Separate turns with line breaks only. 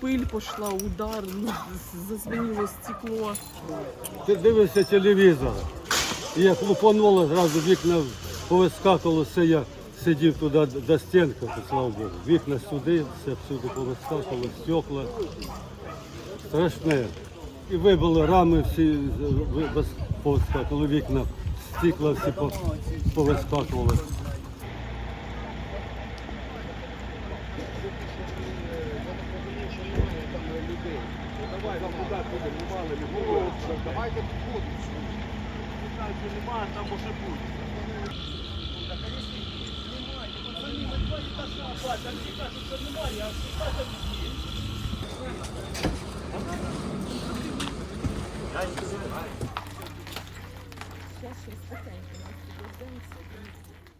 пиль пішла, удар, ну, зазвеніло стекло.
Ти дивишся телевізор. І як лупануло, зразу вікна повискакувало, все я сидів туди до стінки, слава Богу. Вікна сюди, все всюди повискакувало, стекла. Страшне. І вибили рами всі, ви- без- повискакували вікна, стекла всі по- повискакували.
Сейчас, сейчас, потихоньку, нас підвеземо,